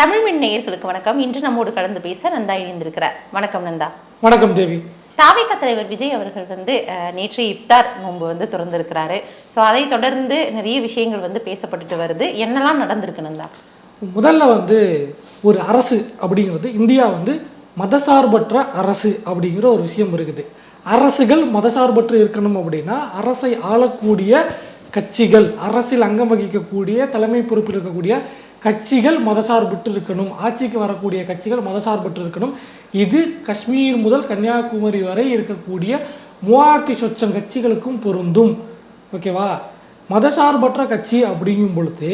தமிழ் மின் நேயர்களுக்கு வணக்கம். இன்று நம்மோடு கலந்து பேச நந்தா இணைந்திருக்கிறார். வணக்கம் நந்தா. வணக்கம் தேவி. தாவேக தலைவர் விஜய் அவர்கள் வந்து நேற்று இப்தார் நோன்பு வந்து திறந்திருக்கிறாரு. ஸோ அதை தொடர்ந்து நிறைய விஷயங்கள் வந்து பேசப்பட்டுட்டு வருது. என்னெல்லாம் நடந்திருக்கு நந்தா? முதல்ல வந்து ஒரு அரசு அப்படிங்கிறது இந்தியா வந்து மதசார்பற்ற அரசு அப்படிங்கிற ஒரு விஷயம் இருக்குது. அரசுகள் மதசார்பற்று இருக்கணும் அப்படின்னா அரசை ஆளக்கூடிய கட்சிகள் அரசில் அங்கம் வகிக்கக்கூடிய தலைமை பொறுப்பில் இருக்கக்கூடிய கட்சிகள் மதசார்பற்று இருக்கணும் ஆட்சிக்கு வரக்கூடிய கட்சிகள் மதசார்பற்று இருக்கணும் இது காஷ்மீர் முதல் கன்னியாகுமரி வரை இருக்கக்கூடிய மூவாயிரத்தி சொச்சம் கட்சிகளுக்கும் பொருந்தும். ஓகேவா மதசார்பற்ற கட்சி அப்படிங்கும் பொழுது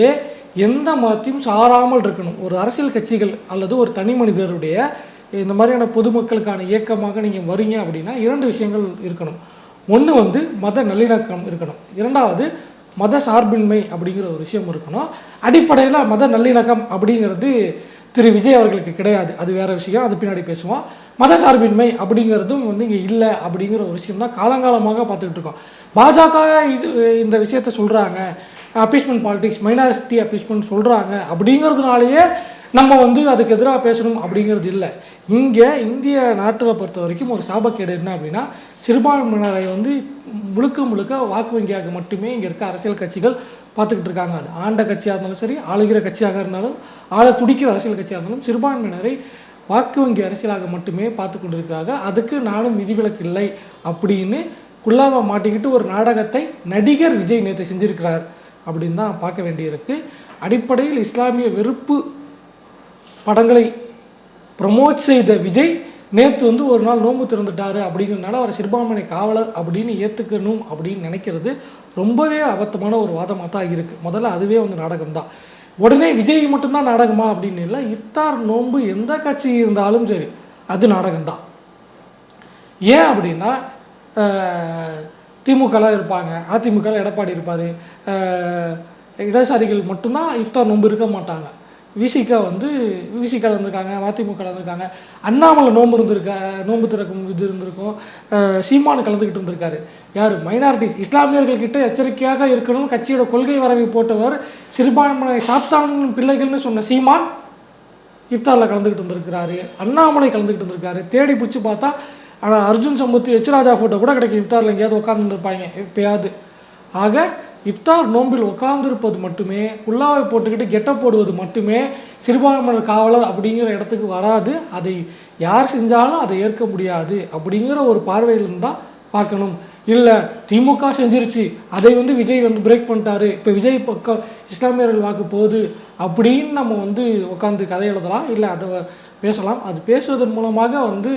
எந்த மதத்தையும் சாராமல் இருக்கணும். ஒரு அரசியல் கட்சிகள் அல்லது ஒரு தனி மனிதருடைய இந்த மாதிரியான பொதுமக்களுக்கான இயக்கமாக நீங்கள் வரீங்க அப்படின்னா இரண்டு விஷயங்கள் இருக்கணும். ஒன்று வந்து மத நல்லிணக்கம் இருக்கணும். இரண்டாவது மத சார்பின்மை அப்படிங்கிற ஒரு விஷயம் இருக்கணும். அடிப்படையில் மத நல்லிணக்கம் அப்படிங்கிறது திரு விஜய் அவர்களுக்கு கிடையாது. அது வேற விஷயம். அது பின்னாடி பேசுவோம். மத சார்பின்மை அப்படிங்கிறதும் வந்து இங்கே இல்லை அப்படிங்கிற ஒரு விஷயம் தான் காலங்காலமாக பார்த்துக்கிட்டு இருக்கோம். பாஜக இது இந்த விஷயத்த சொல்கிறாங்க அப்பீஸ்மெண்ட் பாலிடிக்ஸ் மைனாரிட்டி அப்பீஸ்மெண்ட் சொல்கிறாங்க அப்படிங்கிறதுனாலேயே நம்ம வந்து அதுக்கு எதிராக பேசணும் அப்படிங்கிறது இல்லை. இங்கே இந்திய நாட்டில் பொறுத்த வரைக்கும் ஒரு சாபக்கேடு என்ன அப்படின்னா சிறுபான்மையினரை வந்து முழுக்க முழுக்க வாக்கு வங்கியாக மட்டுமே இங்கே இருக்க அரசியல் கட்சிகள் பார்த்துக்கிட்டு இருக்காங்க. அது ஆண்ட கட்சியாக இருந்தாலும் சரி ஆளுகிற கட்சியாக இருந்தாலும் ஆள துடிக்கிற அரசியல் கட்சியாக இருந்தாலும் சிறுபான்மையினரை வாக்கு வங்கி அரசியலாக மட்டுமே பார்த்து கொண்டிருக்கிறாங்க. அதுக்கு நானும் விதிவிலக்கு இல்லை அப்படின்னு குல்லாவை மாட்டிக்கிட்டு ஒரு நாடகத்தை நடிகர் விஜய் நேற்று செஞ்சிருக்கிறார் அப்படின்னு தான் பார்க்க வேண்டியிருக்கு. அடிப்படையில் இஸ்லாமிய வெறுப்பு படங்களை ப்ரமோட் செய்த விஜய் நேற்று வந்து ஒரு நாள் நோன்பு திறந்துட்டாரு அப்படிங்கிறதுனால அவர் சிறுபான்மையின காவலர் அப்படின்னு ஏற்றுக்கணும் அப்படின்னு நினைக்கிறது ரொம்பவே அபத்தமான ஒரு வாதமாக தான் இருக்குது முதல்ல அதுவே வந்து நாடகம் தான் உடனே விஜய் மட்டும்தான் நாடகமா அப்படின்னு இல்லை இத்தார் நோன்பு எந்த கட்சி இருந்தாலும் சரி அது நாடகம்தான். ஏன் அப்படின்னா திமுகலாம் இருப்பாங்க அதிமுகலாம் எடப்பாடி இருப்பார். இடதுசாரிகள் மட்டும்தான் இஃப்தார் நோன்பு இருக்க மாட்டாங்க. விசிகா வந்து விசிகா இருந்திருக்காங்க மதிமுக இருந்திருக்காங்க. அண்ணாமலை நோம்பு இருந்திருக்கா நோம்பு திறக்கும் இது இருந்திருக்கும். சீமானு கலந்துக்கிட்டு இருந்திருக்காரு. யார்? மைனாரிட்டிஸ் இஸ்லாமியர்கள் கிட்ட எச்சரிக்கையாக இருக்கணும். கட்சியோட கொள்கை வரவை போட்டவர் சிறுபான்மை சாப்தான் பிள்ளைகள்னு சொன்ன சீமான் இஃப்தாரில் கலந்துக்கிட்டு வந்திருக்கிறாரு அண்ணாமலை கலந்துக்கிட்டு வந்திருக்காரு தேடி பிடிச்சி பார்த்தா ஆனால் அர்ஜுன் சம்பத்து எச் ராஜா ஃபோட்டோ கூட கிடைக்கும். இஃப்தாரில் எங்கேயாவது உட்காந்துருப்பாங்க எப்பயாவது. ஆக இஃப்தார் நோன்பில் உட்கார்ந்திருப்பது மட்டுமே குல்லாவை போட்டுக்கிட்டு கெட்ட போடுவது மட்டுமே சிறுபான்மையினர் காவலர் அப்படிங்கிற இடத்துக்கு வராது. அதை யார் செஞ்சாலும் அதை ஏற்க முடியாது அப்படிங்கிற ஒரு பார்வையிலிருந்து தான் பார்க்கணும். இல்லை திமுக செஞ்சிருச்சு. அதை வந்து விஜய் வந்து பிரேக் பண்ணிட்டாரு. இப்போ விஜய் பக்கம் இஸ்லாமியர்கள் வாக்கு போகுது அப்படின்னு நம்ம வந்து உட்காந்து கதை எழுதலாம். இல்லை அதை பேசலாம். அது பேசுவதன் மூலமாக வந்து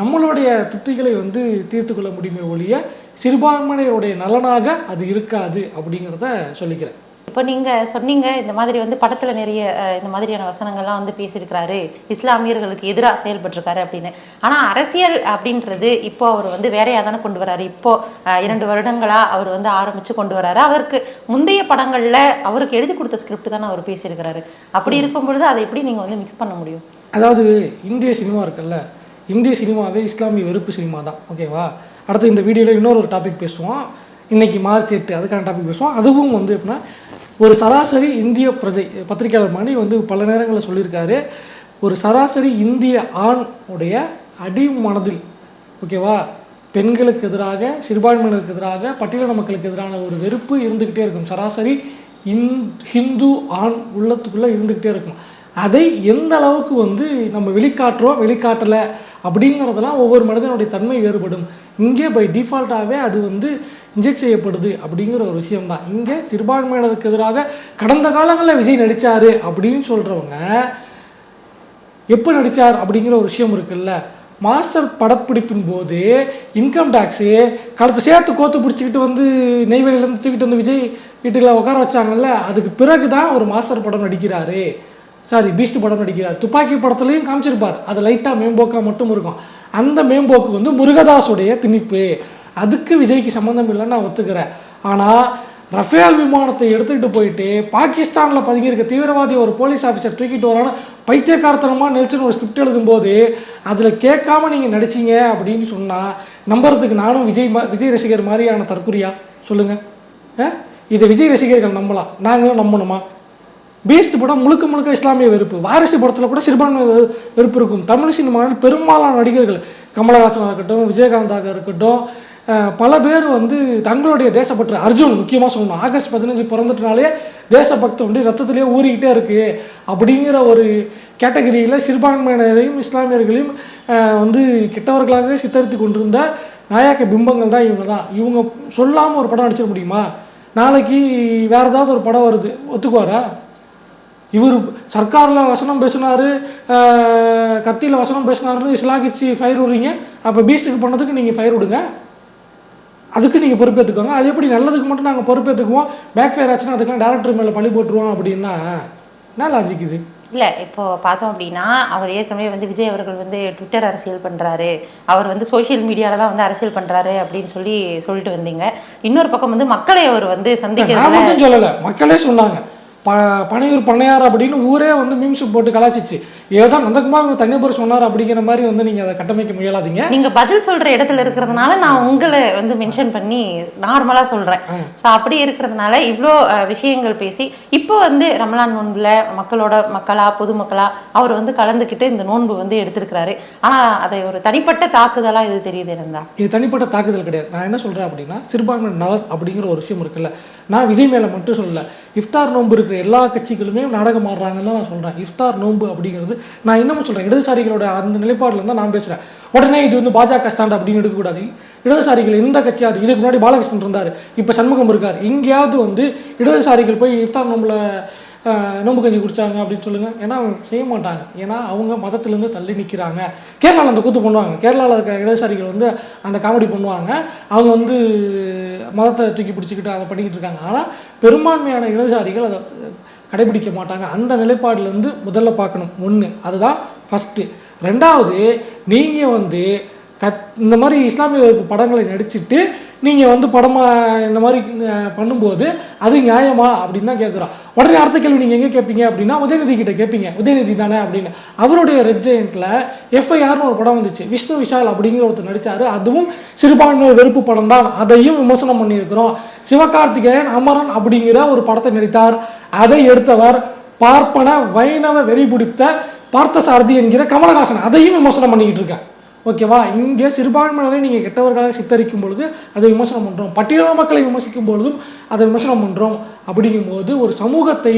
நம்மளுடைய திருப்திகளை வந்து தீர்த்து கொள்ள முடியுமே ஒழிய சிறுபான்மையினருடைய நலனாக அது இருக்காது அப்படிங்கிறத சொல்லிக்கிறேன். இப்போ நீங்க சொன்னீங்க இந்த மாதிரி வந்து படத்துல நிறைய இந்த மாதிரியான வசனங்கள்லாம் வந்து பேசியிருக்கிறாரு. இஸ்லாமியர்களுக்கு எதிராக செயல்பட்டிருக்காரு அப்படின்னு. ஆனா அரசியல் அப்படின்றது இப்போ அவர் வந்து வேறையா தானே கொண்டு வராரு. இப்போ இரண்டு வருடங்களா அவர் வந்து ஆரம்பிச்சு கொண்டு வராரு. அவருக்கு முந்தைய படங்கள்ல அவருக்கு எழுதி கொடுத்த ஸ்கிரிப்ட் தானே அவர் பேசியிருக்கிறாரு. அப்படி இருக்கும் பொழுது அதை எப்படி நீங்க வந்து மிக்ஸ் பண்ண முடியும்? அதாவது இந்திய சினிமா இருக்குல்ல. இந்திய சினிமாவே இஸ்லாமிய வெறுப்பு சினிமா தான். ஓகேவா அடுத்து இந்த வீடியோவில் இன்னொரு ஒரு டாபிக் பேசுவோம். இன்னைக்கு மார்ச் எட்டு அதுக்கான டாபிக் பேசுவோம். அதுவும் வந்து எப்படின்னா ஒரு சராசரி இந்திய பிரஜை பத்திரிகையாளர் மணி வந்து பல நேரங்களில் சொல்லியிருக்காரு. ஒரு சராசரி இந்திய ஆண் உடைய அடி மனதில் ஓகேவா? பெண்களுக்கு எதிராக சிறுபான்மையினருக்கு எதிராக பட்டியலின மக்களுக்கு எதிரான ஒரு வெறுப்பு இருந்துக்கிட்டே இருக்கும். சராசரி இந் ஹிந்து ஆண் உள்ளத்துக்குள்ளே இருந்துக்கிட்டே இருக்கும். அதை எந்த அளவுக்கு வந்து நம்ம வெளிக்காட்டுறோம் வெளிக்காட்டலை அப்படிங்கிறதெல்லாம் ஒவ்வொரு மனிதனுடைய தன்மை வேறுபடும். இங்கே பை டிஃபால்ட்டாகவே அது வந்து இன்ஜெக்ட் செய்யப்படுது அப்படிங்கிற ஒரு விஷயம் தான் இங்கே சிறுபான்மையினருக்கு எதிராக கடந்த காலங்களில் விஜய் நடித்தார் அப்படின்னு சொல்கிறவங்க எப்போ நடித்தார் அப்படிங்கிற ஒரு விஷயம் இருக்குல்ல? மாஸ்டர் படப்பிடிப்பின் போது இன்கம் டேக்ஸு கடத்த சேர்த்து கோத்து பிடிச்சிக்கிட்டு வந்து நெய்வேலியிலேருந்து தூக்கிட்டு வந்து விஜய் வீட்டுக்குள்ள உட்கார வச்சாங்கல்ல அதுக்கு பிறகு தான் ஒரு மாஸ்டர் படம் நடிக்கிறாரு. சாரி பீஸ்ட் படம் நடிக்கிறார். துப்பாக்கி படத்துலையும் காமிச்சிருப்பார். அது லைட்டாக மேம்போக்காக மட்டும் இருக்கும். அந்த மேம்போக்கு வந்து முருகதாஸுடைய திணிப்பு. அதுக்கு விஜய்க்கு சம்மந்தம் இல்லைன்னு நான் ஒத்துக்கிறேன். ஆனால் ரஃபேல் விமானத்தை எடுத்துக்கிட்டு போயிட்டு பாகிஸ்தானில் பதுங்கியிருக்க தீவிரவாதி ஒரு போலீஸ் ஆஃபீஸர் தூக்கிட்டு வரான்னு பைத்தியக்காரத்தனமாக நடிச்சுன்னு ஒரு ஸ்கிரிப்ட் எழுதும்போது அதில் கேட்காம நீங்கள் நடிச்சீங்க அப்படின்னு சொன்னால் நம்புறதுக்கு நானும் விஜய் மா- விஜய் ரசிகர் மாதிரியான தற்குறியா சொல்லுங்கள் இதை விஜய் ரசிகர்கள் நம்பலாம். நாங்களும் நம்பணுமா? பீஸ்ட் படம் முழுக்க முழுக்க இஸ்லாமிய வெறுப்பு. வாரிசு படத்தில் கூட சிறுபான்மை வெறுப்பு இருக்கும். தமிழ் சினிமாவில் பெரும்பாலான நடிகர்கள் கமலஹாசனாக இருக்கட்டும் விஜயகாந்தாக இருக்கட்டும் பல பேர் வந்து தங்களுடைய தேசப்பற்று அர்ஜுன் முக்கியமாக சொல்லணும். ஆகஸ்ட் பதினஞ்சு பிறந்துட்டனாலே தேசபக்தி வந்து ரத்தத்திலேயே ஊறிக்கிட்டே இருக்கு. அப்படிங்கிற ஒரு கேட்டகரியில் சிறுபான்மையினரையும் இஸ்லாமியர்களையும் வந்து கெட்டவர்களாகவே சித்தரித்து கொண்டிருந்த நாயக்க பிம்பங்கள் தான் இவங்க தான். இவங்க சொல்லாமல் ஒரு படம் நடிச்சிட முடியுமா? நாளைக்கு வேறு ஏதாவது ஒரு படம் வருது. ஒத்துக்குவாரா? இவர் சர்க்காரில் வசனம் பேசினாரு கத்தியில் வசனம் பேசினாருன்னு இஸ்லாகிச்சு ஃபயர் விடுறீங்க. அப்போ பீஸ்டுக்கு பண்ணதுக்கு நீங்கள் ஃபயர் விடுங்க. அதுக்கு நீங்கள் பொறுப்பேற்றுக்கோங்க அது எப்படி நல்லதுக்கு மட்டும் நாங்கள் பொறுப்பேற்றுக்குவோம் பேக் ஃபயர் ஆச்சுன்னா அதுக்கெல்லாம் டேரக்டர் மேலே பழி போட்டுருவோம் அப்படின்னா என்ன லாஜிக் இது? இல்ல இப்போ பார்த்தோம் அப்படின்னா அவர் ஏற்கனவே வந்து விஜய் அவர்கள் வந்து ட்விட்டர் அரசியல் பண்றாரு. அவர் வந்து சோஷியல் மீடியால தான் வந்து அரசியல் பண்றாரு அப்படின்னு சொல்லி சொல்லிட்டு வந்தீங்க. இன்னொரு பக்கம் வந்து மக்களை அவர் வந்து மட்டும் சொல்லலை. மக்களே சொன்னாங்க. ப பனையூர் பண்ணையார் அப்படின்னு ஊரே வந்து மீம்ஸ் போட்டு கலாச்சிச்சு ஏதோ நந்தகுமார் தனிநபர் சொன்னார் அப்படிங்கிற மாதிரி வந்து நீங்கள் அதை கட்டமைக்க முயலாதீங்க. நீங்க பதில் சொல்ற இடத்துல இருக்கிறதுனால நான் உங்களை வந்து மென்ஷன் பண்ணி நார்மலா சொல்றேன். ஸோ அப்படி இருக்கிறதுனால இவ்வளோ விஷயங்கள் பேசி இப்போ வந்து ரமலான் நோன்புல மக்களோட மக்களா பொதுமக்களா அவர் வந்து கலந்துக்கிட்டு இந்த நோன்பு வந்து எடுத்திருக்கிறாரு. ஆனா அதை ஒரு தனிப்பட்ட தாக்குதலா இது தெரியுது இருந்தா இது தனிப்பட்ட தாக்குதல் கிடையாது. நான் என்ன சொல்கிறேன் அப்படின்னா சிறுபான்மை நலன் அப்படிங்கிற ஒரு விஷயம் இருக்குல்ல. நான் விஜய் மேலே மட்டும் சொல்லலை. இஃப்தார் நோன்பு இருக்கிற எல்லா கட்சிகளுமே நாடகம் ஆடுறாங்கன்னு தான் நான் சொல்கிறேன் இஃப்தார் நோன்பு அப்படிங்கிறது நான் இன்னமும் சொல்கிறேன் இடதுசாரிகளோட அந்த நிலைப்பாடுல தான் நான் பேசுகிறேன் உடனே இது வந்து பாஜக ஸ்டாண்ட் அப்படின்னு எடுக்கக்கூடாது. இடதுசாரிகள் எந்த கட்சியாவது இதுக்கு முன்னாடி பாலகிருஷ்ணன் இருந்தார். இப்போ சண்முகம் இருக்கார். எங்கேயாவது வந்து இடதுசாரிகள் போய் இஃப்தார் நோம்பில் நோம்பு கஞ்சி குடித்தாங்க அப்படின்னு சொல்லுங்க. ஏன்னா அவங்க செய்ய மாட்டாங்க. ஏன்னா அவங்க மதத்துலேருந்து தள்ளி நிற்கிறாங்க கேரளாவில் அந்த கூத்து பண்ணுவாங்க. கேரளாவில் இருக்க இடதுசாரிகள் வந்து அந்த காமெடி பண்ணுவாங்க. அவங்க வந்து மதத்தை தூக்கி பிடிச்சிக்கிட்டு அதை பண்ணிக்கிட்டு இருக்காங்க. ஆனால் பெரும்பான்மையான இடதுசாரிகள் அதை கடைபிடிக்க மாட்டாங்க. அந்த நிலைப்பாடுலேருந்து முதல்ல பார்க்கணும். ஒன்று அதுதான் ஃபஸ்ட்டு ரெண்டாவது நீங்கள் வந்து கத் இந்த மாதிரி இஸ்லாமிய வெறுப்பு படங்களை நடிச்சுட்டு நீங்கள் வந்து படமாக இந்த மாதிரி பண்ணும்போது அது நியாயமா அப்படின்னு தான் கேட்குறோம் உடனே அடுத்த கேள்வி நீங்கள் எங்கே கேட்பீங்க அப்படின்னா உதயநிதி கிட்ட கேட்பீங்க உதயநிதி தானே அப்படின்னு. அவருடைய ரெட் எஃப்ஐஆர்னு ஒரு படம் வந்துச்சு. விஷ்ணு விஷால் அப்படிங்கிற ஒருத்தர் நடித்தார் அதுவும் சிறுபான்மை வெறுப்பு படம் தான். அதையும் விமர்சனம் பண்ணியிருக்கிறோம். சிவகார்த்திகேயன் அமரன் அப்படிங்கிற ஒரு படத்தை நடித்தார். அதை எடுத்தவர் பார்ப்பன வைணவ வெறி பிடித்த பார்த்தசாரதி என்கிற கமலஹாசன். அதையும் விமர்சனம் பண்ணிக்கிட்டு இருக்கேன் ஓகேவா? இங்கே சிறுபான்மையினரை நீங்கள் கெட்டவர்களாக சித்தரிக்கும் பொழுது அதை விமர்சனம் பண்ணுறோம் பட்டியல மக்களை விமர்சிக்கும் பொழுதும் அதை விமர்சனம் பண்ணுறோம் அப்படிங்கும்போது ஒரு சமூகத்தை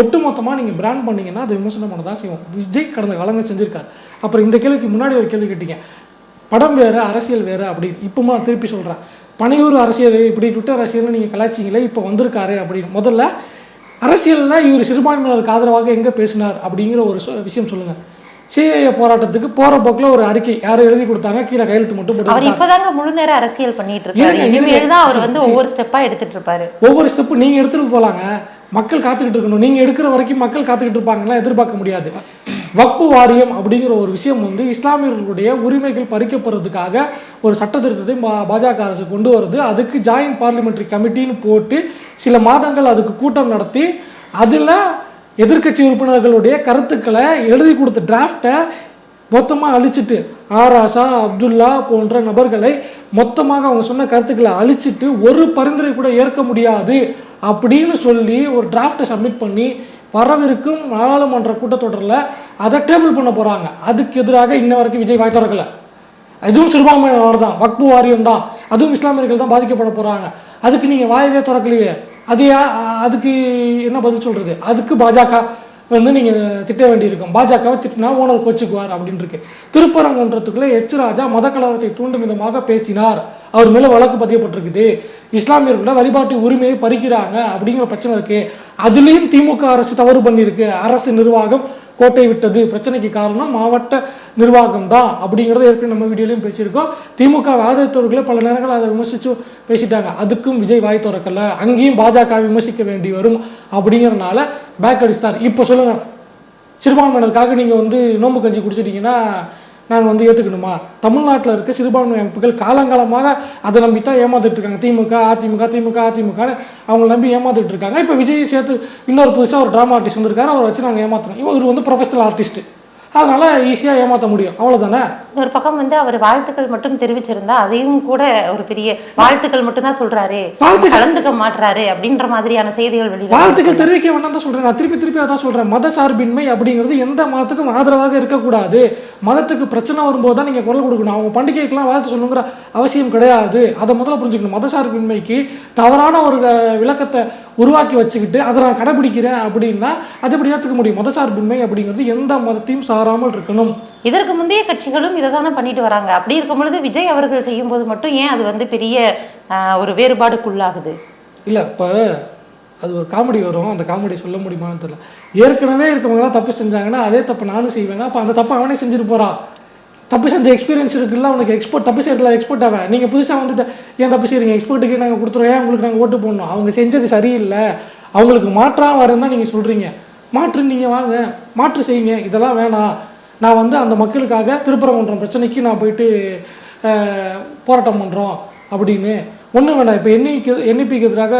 ஒட்டுமொத்தமாக நீங்கள் பிராண்ட் பண்ணீங்கன்னா அதை விமர்சனம் பண்ண தான் செய்வோம். விஜய் கடந்த காலங்கள் செஞ்சுருக்காரு. அப்புறம் இந்த கேள்விக்கு முன்னாடி ஒரு கேள்வி கேட்டீங்க. படம் வேறு அரசியல் வேறு அப்படின்னு. இப்போ நான் திருப்பி சொல்கிறேன் பனையூர் அரசியல் இப்படி ட்விட்டர் அரசியல்னு நீங்கள் கலாச்சிங்களே இப்போ வந்திருக்காரு அப்படின்னு. முதல்ல அரசியலில் இவர் சிறுபான்மையினருக்கு ஆதரவாக எங்கே பேசினார் அப்படிங்கிற ஒரு விஷயம் சொல்லுங்கள் சிஏஏ போராட்டத்துக்கு போகிற போக்கில் ஒரு அறிக்கை யாரோ எழுதி கொடுத்தாங்க கீழே கையெழுத்து மட்டும் அவர் போட்டு இப்பதாங்க முழு நேர அரசியல் பண்ணிட்டு இருக்காரு. இனிமேல். தான் அவர் வந்து ஒவ்வொரு ஸ்டெப்பா எடுத்துட்டு இருப்பாரு. ஒவ்வொரு ஸ்டெப்பு நீங்கள் எடுத்துகிட்டு போகலாங்க மக்கள் காத்துக்கிட்டு இருக்கணும். நீங்கள் எடுக்கிற வரைக்கும் மக்கள் காத்துக்கிட்டு இருப்பாங்களா எதிர்பார்க்க முடியாது. வக்பு வாரியம் அப்படிங்கிற ஒரு விஷயம் வந்து இஸ்லாமியர்களுடைய உரிமைகள் பறிக்கப்படுறதுக்காக ஒரு சட்ட திருத்தத்தை பாஜக அரசு கொண்டு வருது. அதுக்கு ஜாயின்ட் பார்லிமெண்ட்ரி கமிட்டின்னு போட்டு சில மாதங்கள் அதுக்கு கூட்டம் நடத்தி அதில் எதிர்க்கட்சி உறுப்பினர்களுடைய கருத்துக்களை எழுதி கொடுத்த டிராஃப்டை மொத்தமாக அழிச்சிட்டு ஆராசா அப்துல்லா போன்ற நபர்களை மொத்தமாக அவங்க சொன்ன கருத்துக்களை அழிச்சிட்டு ஒரு பரிந்துரை கூட ஏற்க முடியாது அப்படின்னு சொல்லி ஒரு டிராஃப்டை சப்மிட் பண்ணி வரவிருக்கும் நாடாளுமன்ற கூட்டத்தொடரில் அதை டேபிள் பண்ண போகிறாங்க அதுக்கு எதிராக இன்ன வரைக்கும் விஜய் வாய் இதுவும் சிறுபான்மையினர் தான். வக்பு வாரியம் தான். அதுவும் இஸ்லாமியர்கள் தான் பாதிக்கப்பட போகிறாங்க அதுக்கு நீங்கள் வாயவே திறக்கலையே. அது அதுக்கு என்ன பதில் சொல்கிறது அதுக்கு பாஜக வந்து நீங்கள் திட்ட வேண்டியிருக்கும். பாஜகவை திட்டினா ஓனர் கோச்சுக்குவார் அப்படின்னு இருக்கு திருப்பரங்குன்றத்துக்குள்ளே எச் ராஜா மத கலவரத்தை தூண்டும் விதமாக பேசினார். அவர் மேலே வழக்கு பதியப்பட்டிருக்குது. இஸ்லாமியர்களோட வழிபாட்டு உரிமையை பறிக்கிறாங்க அப்படிங்கிற பிரச்சனை இருக்கு. அதுலேயும் திமுக அரசு தவறு பண்ணியிருக்கு. அரசு நிர்வாகம் கோட்டை விட்டது. பிரச்சனைக்கு காரணம் மாவட்ட நிர்வாகம் தான் அப்படிங்கிறத ஏற்கனவே நம்ம வீடியோலையும் பேசியிருக்கோம். திமுக ஆதரித்தவர்களே பல நேரங்கள் அதை விமர்சித்து பேசிட்டாங்க. அதுக்கும் விஜய் வாய் திறக்கல. அங்கேயும் பாஜக விமர்சிக்க வேண்டி வரும் அப்படிங்கிறனால பேக் அடிச்சிட்டார். இப்போ சொல்லுங்க சிறுபான்மையினருக்காக நீங்கள் வந்து நோம்பு கஞ்சி குடிச்சிட்டிங்கன்னா நாங்கள் வந்து ஏற்றுக்கணுமா தமிழ்நாட்டில் இருக்க சிறுபான்மை அமைப்புகள் காலங்காலமாக அதை நம்பி தான் ஏமாந்துட்டு இருக்காங்க திமுக அதிமுக திமுக அதிமுகன்னு அவங்கள நம்பி ஏமாந்துட்டு இருக்காங்க இப்போ விஜய் சேர்த்து இன்னொரு புதுசாக ஒரு ட்ராமா ஆர்டிஸ்ட் வந்திருக்காரு. அவரை வச்சு நாங்கள் ஏமாத்துறோம். இவர் வந்து ப்ரொஃபஷனல் ஆர்டிஸ்ட்டு அதனால ஈஸியாக ஏமாற்ற முடியும். அவ்வளோதானே ஒரு பக்கம் வந்து அவர் வாழ்த்துக்கள் மட்டும் தெரிவிச்சிருந்தா அதையும் கூட ஒரு பெரிய வாழ்த்துக்கள் மட்டும் தான் சொல்றாரு. கலந்துக்க மாட்றாரு அப்படின்ற மாதிரியான செய்திகள் வெளியில வாழ்த்துக்கள் தெரிவிக்க வேண்டாம் தான் சொல்றேன். நான் திருப்பி திருப்பி அதான் சொல்றேன். மத சார்பின்மை அப்படிங்கிறது எந்த மதத்துக்கும் ஆதரவாக இருக்கக்கூடாது. மதத்துக்கு பிரச்சனை வரும்போது தான் நீங்க குரல் கொடுக்கணும். அவங்க பண்டிகைக்கெல்லாம் வாழ்த்து சொல்லணுங்கிற அவசியம் கிடையாது. அதை முதல்ல புரிஞ்சுக்கணும். மத சார்பின்மைக்கு தவறான ஒரு விளக்கத்தை உருவாக்கி வச்சுக்கிட்டு அதை நான் கடைபிடிக்கிறேன் அப்படின்னா அதை எப்படி ஏற்றுக்க முடியும்? மத சார்பின்மை அப்படிங்கிறது எந்த மதத்தையும் சாராமல் இருக்கணும். இதற்கு முந்தைய கட்சிகளும் இதை தானே பண்ணிட்டு வராங்க. அப்படி இருக்கும் பொழுது விஜய் அவர்கள் செய்யும் போது மட்டும் ஏன் அது வந்து பெரிய ஒரு வேறுபாடுக்குள்ளாகுது? இல்லை இப்போ அது ஒரு காமெடி வரும். அந்த காமெடி சொல்ல முடியுமான்னு தெரியல. ஏற்கனவே இருக்கவங்கலாம் தப்பு செஞ்சாங்கன்னா அதே தப்பு நானும் செய்வேன்னா அப்போ அந்த தப்பு அவனே செஞ்சுட்டு போறான் தப்பு செஞ்ச எக்ஸ்பீரியன்ஸ் இருக்குல்ல உனக்கு எக்ஸ்போர்ட் தப்பு செய்யறதுல எக்ஸ்போர்ட் ஆவேன் நீங்கள் புதுசாக வந்துட்டு ஏன் தப்பு செய்கிறீங்க எக்ஸ்போர்ட்டுக்கு நாங்கள் கொடுத்துருவோம் ஏன் உங்களுக்கு நாங்கள் ஓட்டு போடணும்? அவங்க செஞ்சது சரியில்லை. அவங்களுக்கு மாற்றாக வரேன்னு தான் நீங்கள் சொல்கிறீங்க மாற்று நீங்கள் வாங்க. மாற்று செய்யுங்க. இதெல்லாம் வேணாம். நான் வந்து அந்த மக்களுக்காக திருப்பரங்குன்றம் பிரச்சனைக்கு நான் போயிட்டு போராட்டம் பண்ணுறோம் அப்படின்னு. ஒன்றும் வேண்டாம் இப்போ எண்ணிக்கு என்இபிக்கு எதிராக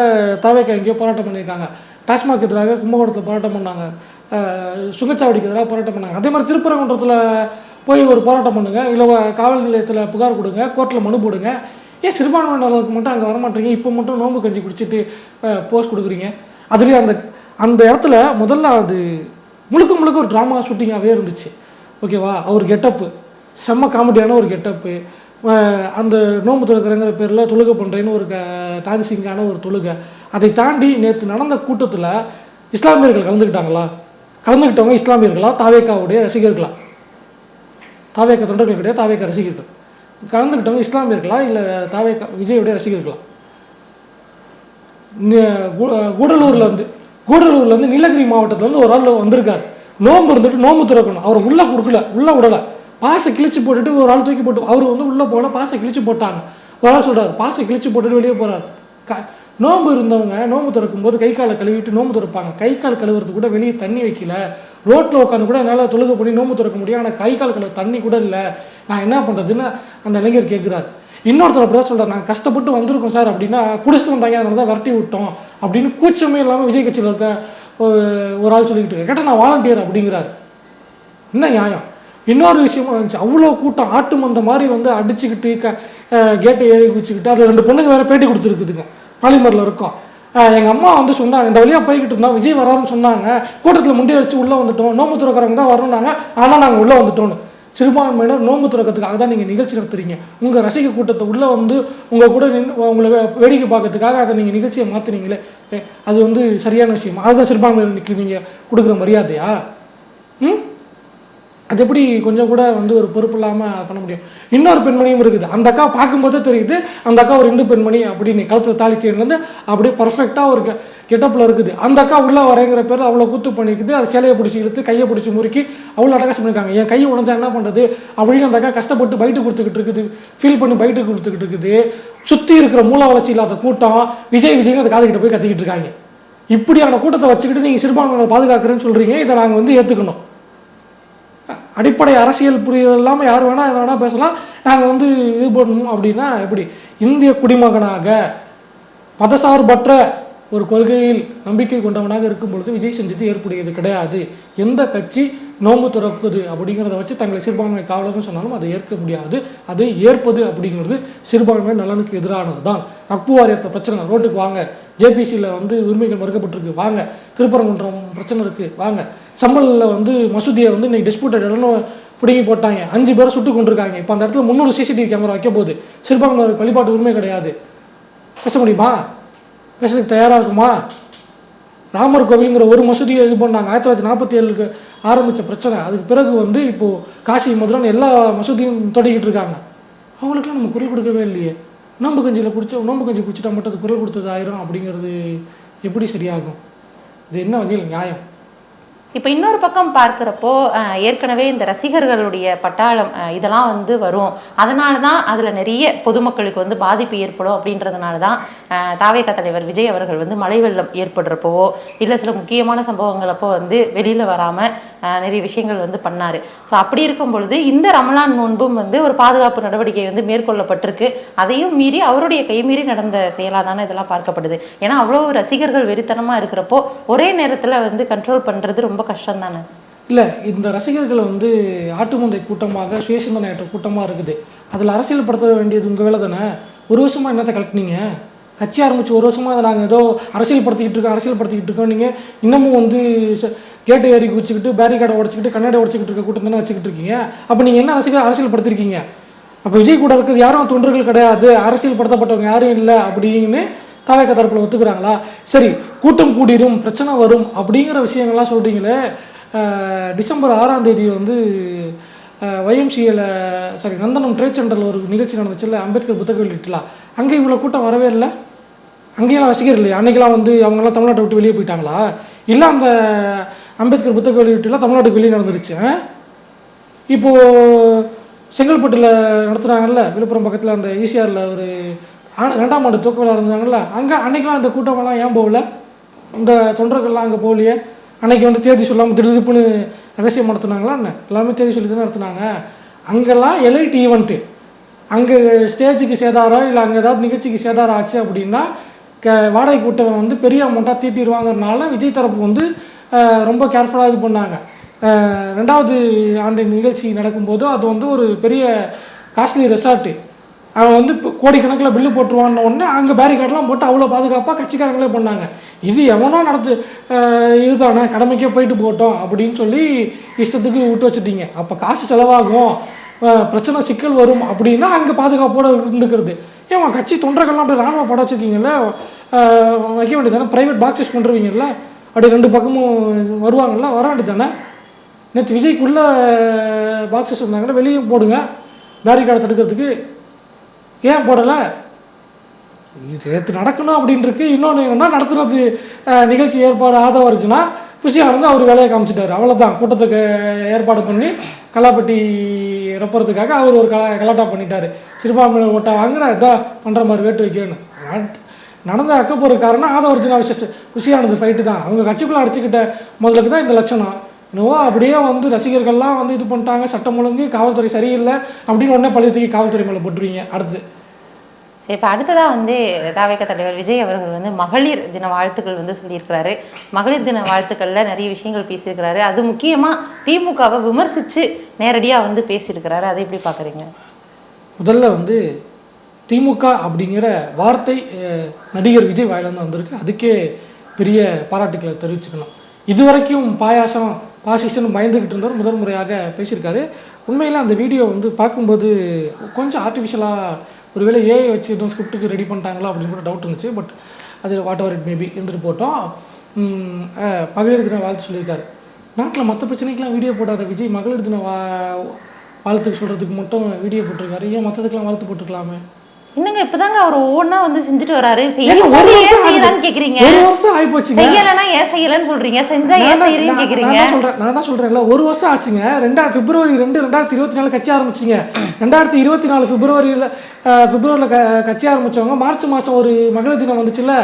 தாவேக்கா எங்கேயோ போராட்டம் பண்ணியிருக்காங்க. டாஸ்மாக் எதிராக கும்பகோணத்தில் போராட்டம் பண்ணாங்க. சுங்கச்சாவடிக்கு எதிராக போராட்டம் பண்ணாங்க. அதே மாதிரி திருப்பரங்குன்றத்தில் போய் ஒரு போராட்டம் பண்ணுங்கள் இல்லை காவல் நிலையத்தில் புகார் கொடுங்க கோர்ட்டில் மனு போடுங்க. ஏன் சிறுபான்மையினருக்கு மட்டும் அங்கே வரமாட்டீங்க? இப்போ மட்டும் நோன்பு கஞ்சி குடிச்சிட்டு போஸ்ட் கொடுக்குறீங்க. அதுலேயும் அந்த அந்த இடத்துல முதல்ல அது முழுக்க முழுக்க ஒரு ட்ராமா ஷூட்டிங்காகவே இருந்துச்சு. ஓகேவா அவர் கெட்டப்பு செம்ம காமெடியான ஒரு கெட்டப்பு அந்த நோம்பு தொழுக்கிறங்கிற பேரில் தொழுகை பண்ணுறேன்னு ஒரு க டான்சிங்கான ஒரு தொழுகை. அதை தாண்டி நேற்று நடந்த கூட்டத்தில் இஸ்லாமியர்கள் கலந்துக்கிட்டாங்களா? கலந்துக்கிட்டவங்க இஸ்லாமியர்களா? தாவேக்காவுடைய ரசிகர்களா? தாவேக்கா தொண்டர்கள் கிடையாது தாவேக்க ரசிகர்கள். கலந்துக்கிட்டவங்க இஸ்லாமியர்களா இல்லை தாவேக்கா விஜயுடைய ரசிகர்களா கூடலூரில் கூடலூர்ல வந்து கூடலூர்ல வந்து நீலகிரி மாவட்டத்துல வந்து ஒரு ஆள் வந்திருக்காரு. நோம்பு இருந்துட்டு நோம்பு திறக்கணும். அவர் உள்ள கொடுக்கல உள்ள விடல. பாசை கிழிச்சு போட்டுட்டு ஒரு ஆள் தூக்கி போட்டு அவர் வந்து உள்ள போல பாசை கிழிச்சு போட்டாங்க. ஒரு ஆள் சொல்றாரு பாசை கிழிச்சு போட்டுட்டு வெளியே போறாரு. க- நோம்பு இருந்தவங்க நோம்பு திறக்கும் போது கை காலை கழுவிட்டு நோம்பு திறப்பாங்க. கை கால் கழுவுறது கூட வெளியே தண்ணி வைக்கல. ரோட்டில் உட்காந்து கூட என்னால் தொழுக பண்ணி நோம்பு திறக்க முடியும். ஆனால் கை கால் கழுவ தண்ணி கூட இல்லை. நான் என்ன பண்ணுறதுன்னு அந்த இளைஞர் கேட்குறாரு இன்னொருத்தர் அப்படி தான் நாங்கள் கஷ்டப்பட்டு வந்திருக்கோம் சார் அப்படின்னா குடிச்சிட்டு வந்தாங்க. அதனால தான் விரட்டி விட்டோம் அப்படின்னு கூச்சமே இல்லாமல் விஜய் கட்சியில் இருக்க ஒரு ஒரு ஆள் சொல்லிக்கிட்டு இருக்க கேட்டால் நான் வாலண்டியர் அப்படிங்கிறாரு. என்ன நியாயம்? இன்னொரு விஷயமா இருந்துச்சு. அவ்வளோ கூட்டம் ஆட்டு மந்த மாதிரி வந்து அடிச்சுக்கிட்டு க கேட்டை ஏறி குச்சிக்கிட்டு அது ரெண்டு பொண்ணுங்க வேற பேட்டி கொடுத்துருக்குதுங்க. பாலிமரில் இருக்கோம். எங்கள் அம்மா வந்து சொன்னாங்க இந்த வழியாக போய்கிட்டு இருந்தோம் விஜய் வராருன்னு சொன்னாங்க கூட்டத்தில் முண்டி வச்சு உள்ளே வந்துட்டோம் நோம்பு துறக்கிறவங்க தான் வரணும்னாங்க ஆனால் நாங்கள் உள்ளே வந்துட்டோம்னு. சிறுபான்மையினர் நோம்பு துறக்கிறதுக்காக தான் நீங்கள் நிகழ்ச்சி நடத்துறீங்க. உங்கள் ரசிக கூட்டத்தை உள்ளே வந்து உங்கள் கூட நின்று உங்களை வேடிக்கை பார்க்கறதுக்காக அதை நீங்கள் நிகழ்ச்சியை மாற்றுறீங்களே அது வந்து சரியான விஷயம்? அதுதான் சிறுபான்மையினர் நீங்கள் கொடுக்குற மரியாதையா? ம்? அது எப்படி கொஞ்சம் கூட வந்து ஒரு பொறுப்பு இல்லாமல் பண்ண முடியும்? இன்னொரு பெண்மணியும் இருக்குது. அந்த அக்கா பார்க்கும்போதே தெரியுது அந்த அக்கா ஒரு இந்து பெண்மணி அப்படின்னு கழுத்தில் தாலி செயின்லேருந்து அப்படியே பர்ஃபெக்டாக ஒரு கெட்டப்பில் இருக்குது. அந்த அக்கா உள்ளே வரேங்கிற பேர் அவ்வளோ கூத்து பண்ணிக்குது அது சேலையை பிடிச்சி இழுத்து கையை பிடிச்சி முறுக்கி அவ்வளோ அட்டகாசம் பண்ணியிருக்காங்க என் கையை உடஞ்சா என்ன பண்ணுறது அப்படின்னு அந்த அக்கா கஷ்டப்பட்டு பைட்டு கொடுத்துக்கிட்டு இருக்குது. ஃபீல் பண்ணி பைட்டு கொடுத்துக்கிட்டு இருக்குது. சுற்றி இருக்கிற மூல வளர்ச்சி இல்லாத கூட்டம் விஜய் விஜய்னு அது காதுகிட்ட போய் கத்திக்கிட்டு இருக்காங்க. இப்படியான கூட்டத்தை வச்சுக்கிட்டு நீங்கள் சிறுபான்மையினர் பாதுகாக்கிறேன்னு சொல்கிறீங்க இதை நாங்கள் வந்து ஏற்றுக்கணும் அடிப்படை அரசியல் புரிதல் இல்லாமல் யார் வேணால் என்ன வேணால் பேசலாம். நாங்கள் வந்து இது பண்ணணும் அப்படின்னா எப்படி? இந்திய குடிமகனாக மதசார்பற்ற ஒரு கொள்கையில் நம்பிக்கை கொண்டவனாக இருக்கும் பொழுது விஜய் செஞ்சது ஏற்புடையது கிடையாது. எந்த கட்சி நோன்பு திறக்குது அப்படிங்கிறத வச்சு தங்களை சிறுபான்மை காவலர்னு சொன்னாலும் அதை ஏற்க முடியாது. அதை ஏற்பது அப்படிங்கிறது சிறுபான்மை நலனுக்கு எதிரானது தான் வக்பு வாரியத்தை பிரச்சனை ரோட்டுக்கு வாங்க. ஜேபிசியில் வந்து உரிமைகள் மறுக்கப்பட்டிருக்கு வாங்க. திருப்பரங்குன்றம் பிரச்சனை இருக்குது வாங்க. சம்பளில் வந்து மசூதியை வந்து இன்னைக்கு டிஸ்பியூட்டட் இடம்னு பிடுங்கி போட்டாங்க. அஞ்சு பேரை சுட்டு கொண்டிருக்காங்க இப்போ அந்த இடத்துல முந்நூறு சிசிடிவி கேமரா வைக்க போகுது சிறுபான்மையினருக்கு வழிபாட்டு உரிமை கிடையாது. பேச முடியுமா? பேசுறதுக்கு தயாராக இருக்குமா? ராமர் கோவிலுங்கிற ஒரு மசூதியை இது பண்ணாங்க. ஆயிரத்தி தொள்ளாயிரத்தி நாற்பத்தி ஏழுக்கு ஆரம்பித்த பிரச்சனை. அதுக்கு பிறகு வந்து இப்போது காசி மதுரான்னு எல்லா மசூதியும் தொடங்கிட்டு இருக்காங்க. அவங்களுக்குலாம் நம்ம குரல் கொடுக்கவே இல்லையே. நோம்பு கஞ்சியில் குடிச்ச நோம்பு கஞ்சி குடிச்சிட்டா மட்டும் அது குரல் கொடுத்தது ஆயிரும் அப்படிங்கிறது எப்படி சரியாகும்? இது என்ன வகையில் நியாயம்? இப்போ இன்னொரு பக்கம் பார்க்குறப்போ ஏற்கனவே இந்த ரசிகர்களுடைய பட்டாளம் இதெல்லாம் வந்து வரும். அதனால தான் அதில் நிறைய பொதுமக்களுக்கு வந்து பாதிப்பு ஏற்படும் அப்படின்றதுனால தான் தாவேக தலைவர் விஜய் அவர்கள் வந்து மழை வெள்ளம் ஏற்படுறப்போவோ இல்லை சில முக்கியமான சம்பவங்களப்போ வந்து வெளியில் வராமல் நிறைய விஷயங்கள் வந்து பண்ணார். ஸோ அப்படி இருக்கும் பொழுது இந்த ரமலான் நோன்பும் வந்து ஒரு பாதுகாப்பு நடவடிக்கை வந்து மேற்கொள்ளப்பட்டிருக்கு. அதையும் மீறி அவருடைய கைமீறி நடந்த செயலாக தானே இதெல்லாம் பார்க்கப்படுது. ஏன்னா அவ்வளோ ரசிகர்கள் வெறித்தனமாக இருக்கிறப்போ ஒரே நேரத்தில் வந்து கண்ட்ரோல் பண்ணுறது ரொம்ப கஷ்டம் தானே இல்லை இந்த ரசிகர்கள் வந்து ஆட்டு மந்தை கூட்டமாக சுயசிந்தனையற்ற கூட்டமாக இருக்குது. அதில் அரசியல் படுத்த வேண்டியது உங்கள் வேலை தானே? ஒரு வருஷமாக என்னத்தை கலட்டினீங்க கட்சி ஆரம்பித்து ஒரு வருஷமாக நாங்கள் ஏதோ அரசியல் படுத்திக்கிட்டு இருக்கோம் அரசியல் படுத்திக்கிட்டு இருக்கோம். நீங்கள் இன்னமும் வந்து கேட்டு ஏறி குச்சிக்கிட்டு பேரிகார்டை உடச்சிக்கிட்டு கண்ணாடி உடச்சிக்கிட்டு இருக்க கூட்டம் தானே வச்சுக்கிட்டு இருக்கீங்க? அப்போ நீங்கள் என்ன அரசியல் அரசியல் படுத்திருக்கீங்க? அப்போ விஜய் கூட இருக்கிறது யாரும் தொண்டர்கள் கிடையாது. அரசியல் படுத்தப்பட்டவங்க யாரும் இல்லை அப்படின்னு தாவேக்க தரப்பில் ஒத்துக்கிறாங்களா? சரி கூட்டம் கூடிரும் பிரச்சனை வரும் அப்படிங்கிற விஷயங்கள்லாம் சொல்கிறீங்களே டிசம்பர் ஆறாம் தேதி வந்து ஒய்எம்சிஏல சாரி நந்தனம் ட்ரேட் சென்டரில் ஒரு நிகழ்ச்சி நடந்துச்சுல்ல அம்பேத்கர் புத்தக வெளியிட்டலாம் அங்கே இவ்வளோ கூட்டம் வரவே இல்லை. அங்கேயெல்லாம் ரசிகர் இல்லையா? அன்றைக்கெலாம் வந்து அவங்கெல்லாம் தமிழ்நாட்டை விட்டு வெளியே போயிட்டாங்களா? இல்லை அந்த அம்பேத்கர் புத்தக வெளியீட்டுலாம் தமிழ்நாட்டுக்கு வெளியே நடந்துருச்சு. இப்போது செங்கல்பட்டில் நடத்துகிறாங்கல்ல விழுப்புரம் பக்கத்தில் அந்த ஈசிஆரில் ஒரு ஆ- ரெண்டாம் ஆண்டு தூக்க விழா இருந்தாங்கல்ல அங்கே அன்றைக்கெலாம் அந்த கூட்டமெல்லாம் ஏன் போகல? இந்த தொண்டர்கள்லாம் அங்கே போகலையே. அன்னைக்கு வந்து தேதி சொல்லாமல் திடுதிப்புன்னு ரகசியம் நடத்துனாங்களா என்ன? எல்லாமே தேதி சொல்லி தான் நடத்துனாங்க. அங்கெல்லாம் எலைட் ஈவெண்ட்டு அங்கே ஸ்டேஜுக்கு சேதாரம் இல்லை அங்கே ஏதாவது நிகழ்ச்சிக்கு சேதாரம் ஆச்சு அப்படின்னா க வாடகை கூட்டம் வந்து பெரிய அமௌண்ட்டாக தீட்டிடுவாங்கறனால விஜய் தரப்பு வந்து ரொம்ப கேர்ஃபுல்லாக இது பண்ணாங்க. ரெண்டாவது ஆண்டு நிகழ்ச்சி நடக்கும்போது அது வந்து ஒரு பெரிய காஸ்ட்லி ரெசார்ட்டு அவன் வந்து இப்போ கோடிக்கணக்கில் பில்லு போட்டுருவான்னு உடனே அங்கே பேரிகார்டெலாம் போட்டு அவ்வளோ பாதுகாப்பாக கட்சிக்காரங்களே பண்ணாங்க. இது எவனோ நடத்து இதுதானே கடமைக்கே போயிட்டு போட்டோம் அப்படின்னு சொல்லி இஷ்டத்துக்கு விட்டு வச்சுட்டீங்க. அப்போ காசு செலவாகும். பிரச்சனை சிக்கல் வரும் அப்படின்னா அங்கே பாதுகாப்போடு இருந்துக்கிறது. ஏன் கட்சி தொண்டர்கள்லாம் அப்படி ராணுவ படம் வச்சுருக்கீங்கல்ல? வைக்க வேண்டியதானே ப்ரைவேட் பாக்ஸஸ் பண்ணுறவீங்கல்ல அப்படி ரெண்டு பக்கமும் வருவாங்கல்ல? வர வேண்டியதானே நேற்று விஜய்க்குள்ள பாக்ஸஸ் இருந்தாங்கன்னா வெளியே போடுங்க. பேரிகார்டை தடுக்கிறதுக்கு ஏன் போடலை? நேற்று நடக்கணும் அப்படின்ட்டுருக்கு இன்னொன்று என்ன நடத்துனது நிகழ்ச்சி ஏற்பாடு ஆதரவுச்சுன்னா விஷயம் வந்து அவர் வேலையை காமிச்சிட்டார். அவ்வளோதான் கூட்டத்துக்கு ஏற்பாடு பண்ணி கலாப்பட்டி ரப்புறதுக்காக அவர் ஒரு கலா கலாட்டா பண்ணிட்டார். சிறுபான்மையினர் ஓட்டா வாங்குற இதா பண்ணுற மாதிரி வேட்டு வைக்கணும். நடந்து- நடந்த அக்கப்போற காரணம் ஆதவர்ஜினா விசேஷ குஷியானது ஃபைட்டு தான். அவங்க கட்சிக்குள்ளே அடிச்சுக்கிட்ட முதலுக்கு தான் இந்த லட்சணம். என்னவோ அப்படியே வந்து ரசிகர்கள்லாம் வந்து இது பண்ணிட்டாங்க சட்டம் ஒழுங்கு காவல்துறை சரியில்லை அப்படின்னு உடனே பழைய தூக்கி காவல்துறை மேலே போட்டுருவீங்க. அடுத்து. சரி இப்போ அடுத்ததாக வந்து தாவேக்க தலைவர் விஜய் அவர்கள் வந்து மகளிர் தின வாழ்த்துக்கள் வந்து சொல்லியிருக்கிறாரு. மகளிர் தின வாழ்த்துக்களில் நிறைய விஷயங்கள் பேசியிருக்கிறாரு. அது முக்கியமாக திமுகவை விமர்சித்து நேரடியாக வந்து பேசியிருக்கிறாரு. அதை எப்படி பார்க்குறீங்க முதல்ல வந்து திமுக அப்படிங்கிற வார்த்தை நடிகர் விஜய் வாயிலிருந்து வந்திருக்கு. அதுக்கே பெரிய பாராட்டுக்களை தெரிவிச்சுக்கணும். இதுவரைக்கும் பாயாசம் பாசிசன் பயந்துக்கிட்டு இருந்தவர் முதல் முறையாக பேசியிருக்காரு. உண்மையில் அந்த வீடியோ வந்து பார்க்கும்போது கொஞ்சம் ஆர்டிஃபிஷியலாக ஒருவேளை ஏஐ வச்சு எதுவும் ஸ்கிரிப்டுக்கு ரெடி பண்ணிட்டாங்களா அப்படின்னு கூட டவுட் இருந்துச்சு. பட் அது வாட் எவர் இட் மேபி இருந்துட்டு போட்டோம். மகளிர் தின வாழ்த்து சொல்லியிருக்காரு. நாட்டில் மற்ற பிரச்சனைக்கெல்லாம் வீடியோ போடாத விஜய் மகளிர் தின வா வாழ்த்துக்கு சொல்கிறதுக்கு மட்டும் வீடியோ போட்டிருக்காரு. ஏன் மற்றதுக்கெலாம் வாழ்த்து போட்டுக்கலாமே என்னங்க இப்பதாங்க அவர் ஒவ்வொன்றா வந்து செஞ்சுட்டு வராரு. செய்யும் ஒரு ஏன். கேக்குறீங்க? ஒரு வருஷம் ஆயிப்போச்சுங்க செய்யலைன்னா ஏன் செய்யலன்னு சொல்றீங்க? செஞ்சா நான் ஏன் செய்யறீங்கன்னு நான் கேக்குறீங்க? தான் சொல்றேன் நான் தான் சொல்றேன்ல. ஒரு வருஷம் ஆச்சுங்க. ரெண்டா பிப்ரவரி ரெண்டு ரெண்டாயிரத்தி இருபத்தி நாலு கட்சி ஆரம்பிச்சிங்க. ரெண்டாயிரத்தி இருபத்தி நாலு பிப்ரவரியில் பிப்ரவரியில் கட்சி ஆரம்பிச்சவங்க மார்ச் மாசம் ஒரு மகளிர் தினம் வந்துச்சுல்ல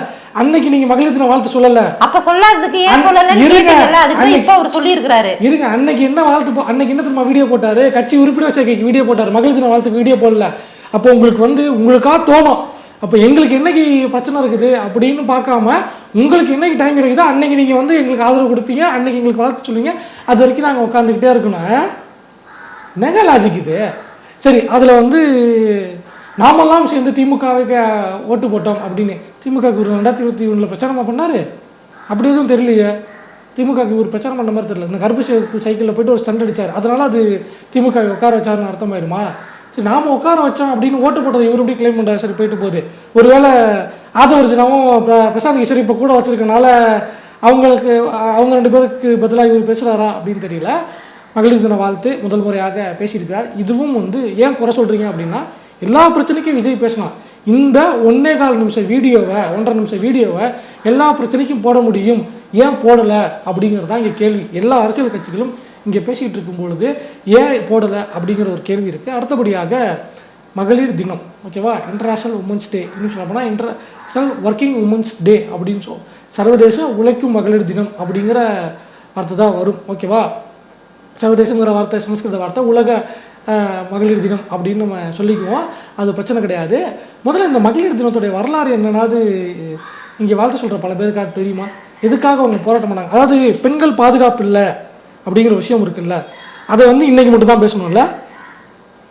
அன்னைக்கு நீங்க மகளிர் தினம் வாழ்த்து சொல்லல. அப்ப சொல்லாததுக்கு ஏன் சொல்லலன்னு. கேட்டீங்கல்ல அதுக்கு இப்ப அவர் சொல்லியிருக்கிறாரு. இருங்க அன்னைக்கு என்ன வாழ்த்து அன்னைக்கு என்ன தெரியுமா வீடியோ போட்டாரு? கட்சி உறுப்பினர் சேர்க்கைக்கு வீடியோ போட்டாரு. மகளிர் தின வாழ்த்துக்கு வீடியோ போடல. அப்போ உங்களுக்கு வந்து உங்களுக்கா தோணும். அப்போ எங்களுக்கு என்னைக்கு பிரச்சனை இருக்குது அப்படின்னு பார்க்காம உங்களுக்கு என்னைக்கு டைம் கிடைக்குதோ அன்னைக்கு நீங்கள் வந்து எங்களுக்கு ஆதரவு கொடுப்பீங்க அன்னைக்கு எங்களுக்கு வளர்த்து சொல்லுவீங்க. அது வரைக்கும் நாங்கள் உட்காந்துக்கிட்டே இருக்கணும். என்னங்க லாஜிக் இது? சரி அதில் வந்து நாமெல்லாம் சேர்ந்து திமுகவுக்கு ஓட்டு போட்டோம் அப்படின்னு. திமுகவுக்கு ஒரு ரெண்டாயிரத்தி இருபத்தி ஒன்றில் பிரச்சாரமாக பண்ணார்? அப்படி எதுவும் தெரியலையே. திமுகவுக்கு ஒரு பிரச்சாரம் பண்ண மாதிரி தெரியல. இந்த கருப்பு சைக்கிளில் போயிட்டு ஒரு ஸ்டண்ட் அடிச்சார். அதனால அது திமுக உட்கார வச்சாருன்னு அர்த்தமாயிருமா? சரி நாம உட்கார வச்சோம் அப்படின்னு ஓட்டு போட்டது இவர் எப்படி கிளைம் பண்ணுறாரு சரி போயிட்டு போகுது. ஒருவேளை ஆதவர்ஜனாவும் பிர- பிரசாந்த் கிஷோர் இப்போ கூட வச்சிருக்கனால அவங்களுக்கு அவங்க ரெண்டு பேருக்கு பதிலாக இவர் பேசுகிறாரா அப்படின்னு தெரியல. மகளிர் தின வாழ்த்து முதல் முறையாக பேசியிருக்கிறார். இதுவும் வந்து ஏன் குறை சொல்கிறீங்க அப்படின்னா எல்லா பிரச்சனைக்கும் விஜய் பேசலாம். இந்த ஒன்றே கால் நிமிஷம் வீடியோவை ஒன்றரை நிமிஷம் வீடியோவை எல்லா பிரச்சனைக்கும் போட முடியும் ஏன் போடலை அப்படிங்கிறது தான் இங்கே கேள்வி. எல்லா அரசியல் கட்சிகளும் இங்கே பேசிகிட்டு இருக்கும் பொழுது ஏன் போடலை அப்படிங்கிற ஒரு கேள்வி இருக்குது அடுத்தபடியாக மகளிர் தினம் ஓகேவா? இன்டர்நேஷ்னல் உமன்ஸ் டே இன்னும் சொல்ல போனால் ஒர்க்கிங் உமன்ஸ் டே அப்படின்னு சொல் சர்வதேச உழைக்கும் மகளிர் தினம் அப்படிங்கிற வார்த்தை தான் வரும் ஓகேவா? சர்வதேசங்கிற வார்த்தை சமஸ்கிருத வார்த்தை உலக மகளிர் தினம் அப்படின்னு நம்ம சொல்லிக்குவோம். அது பிரச்சனை கிடையாது. முதல்ல இந்த மகளிர் தினத்துடைய வரலாறு என்னன்னாவது இங்கே வாழ்த்து சொல்கிற பல பேருக்காக தெரியுமா? எதுக்காக அவங்க போராட்டம் பண்ணாங்க? அதாவது பெண்கள் பாதுகாப்பு இல்லை. அப்படிங்கிற விஷயம் இருக்குல்ல. அதை வந்து இன்னைக்கு மட்டும் தான் பேசணும்ல.